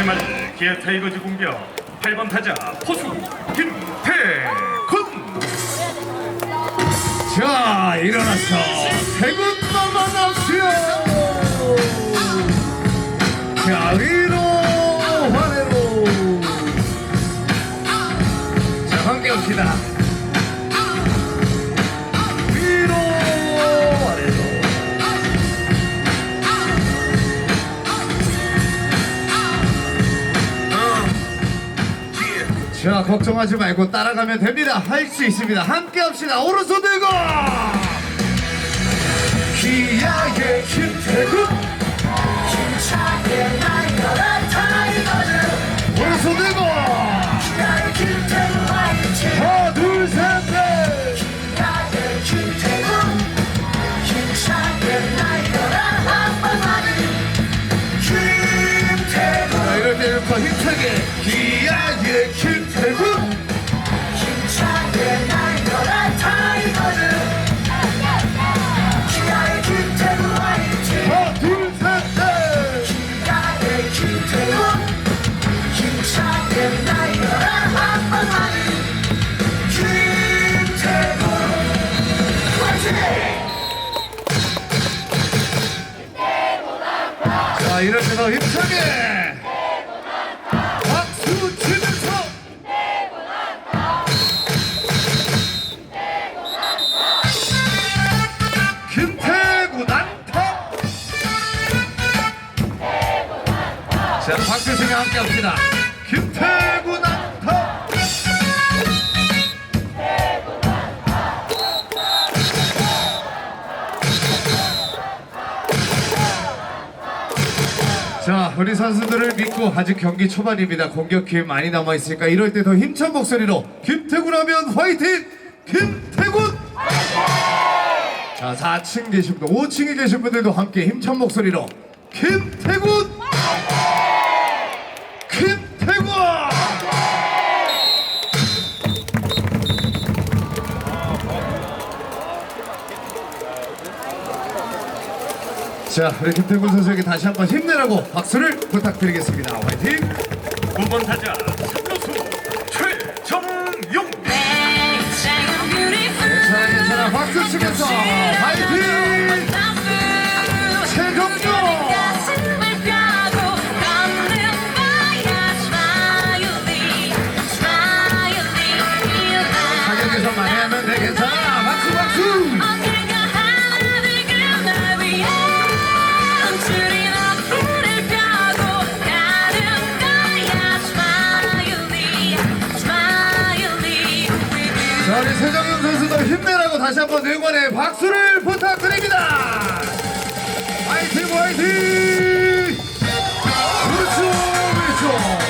해말 기아 타이거즈 공격. 8번 타자 포수 김태군 자 일어나서 태극마만 앞수요. 자 위로 아래로. 자 합시다 걱정하지 말고 따라가면 됩니다. 할 수 있습니다. 함께 합시다. 오른손 들고! 기아의 김태국 힘차게 날려라 타이거즈 오른손 들고! 화이팅 하나 둘 셋넷! 힘차게 날려라 자 이럴 힘차게 치며 함께 합시다. 김태구 난타. 자 우리 선수들을 믿고 아직 경기 초반입니다. 공격 기회 많이 남아있으니까 이럴 때 더 힘찬 목소리로 김태군 하면 화이팅! 김태군 자 4층 계신 분들 5층에 계신 분들도 함께 힘찬 목소리로 김태군 자 우리 김태군 선수에게 다시 한번 힘내라고 박수를 부탁드리겠습니다. 화이팅! 9번 타자 삼루수 최정용. 괜찮아 괜찮아. 박수 치면서 다시 한번 응원의 박수를 부탁드립니다. 화이팅 화이팅! 그렇죠 그렇죠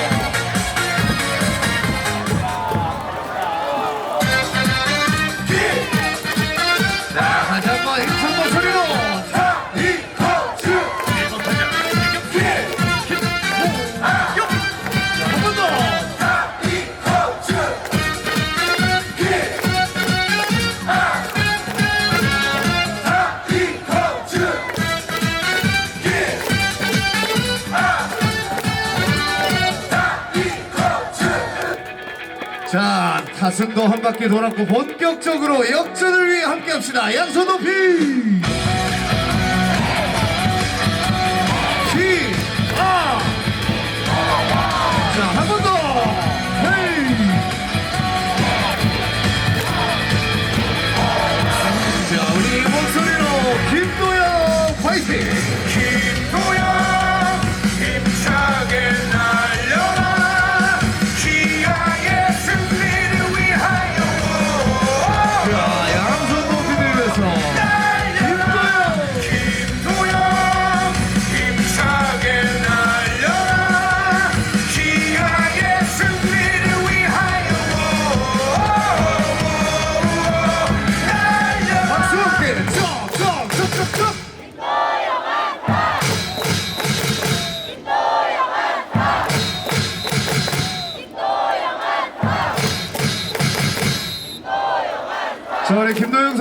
승도 한 바퀴 돌았고 본격적으로 역전을 위해 함께합시다. 양손 높이.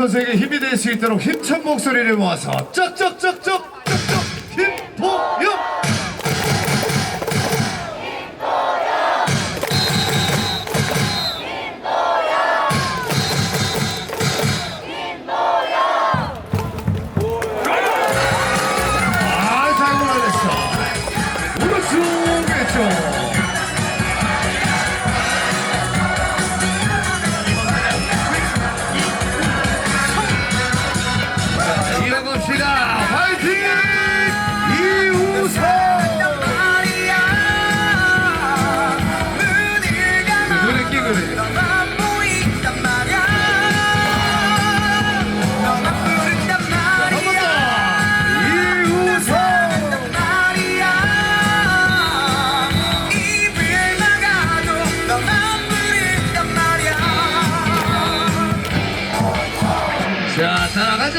선수에게 힘이 될 수 있도록 힘찬 목소리를 모아서 쩍쩍쩍쩍 쩍쩍 김포영 아, 잘못 알렸어. 우승했죠.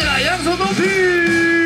따라가자. 양손 높이!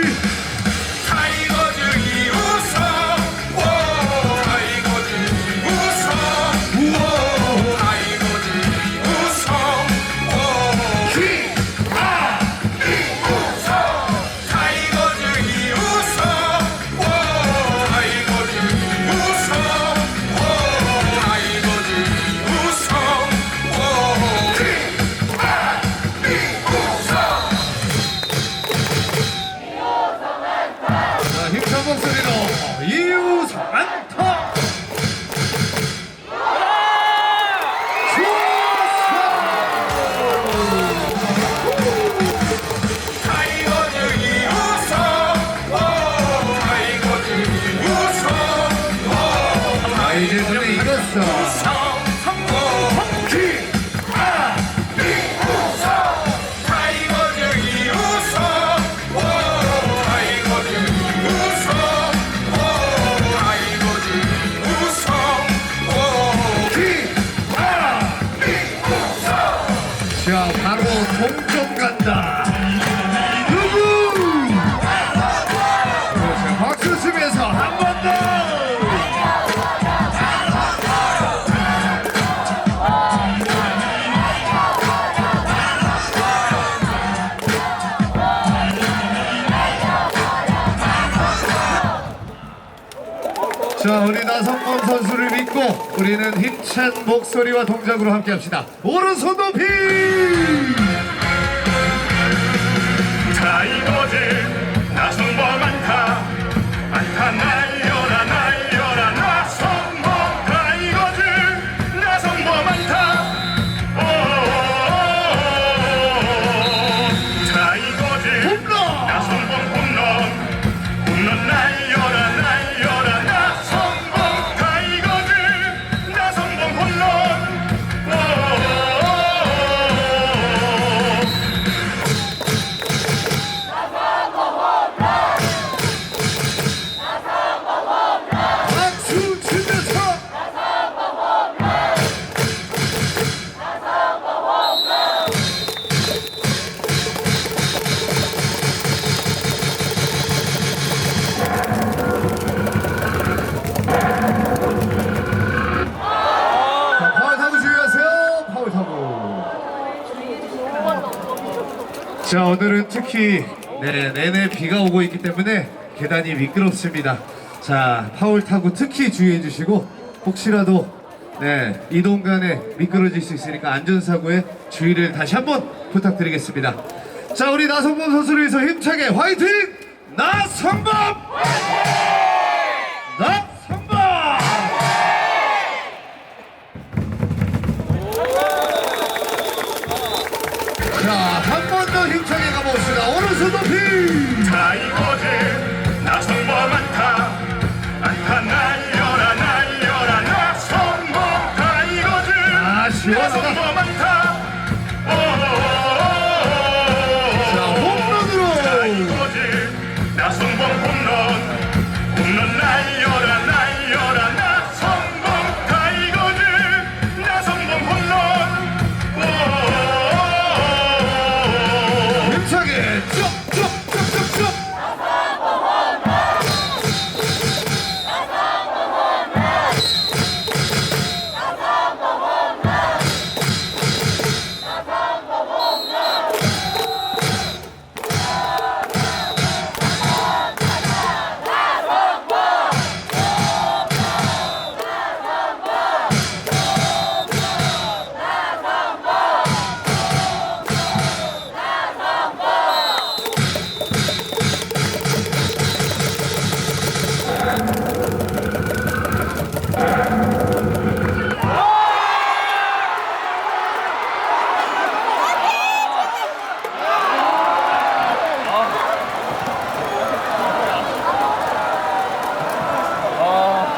우리는 힘찬 목소리와 동작으로 함께 합시다. 오른손 높이! 타이거즈 자, 오늘은 특히 네, 내내 비가 오고 있기 때문에 계단이 미끄럽습니다. 자, 파울 타구 특히 주의해 주시고 혹시라도 네, 이동간에 미끄러질 수 있으니까 안전사고에 주의를 다시 한번 부탁드리겠습니다. 자, 우리 나성범 선수를 위해서 힘차게 화이팅! 나성범! 나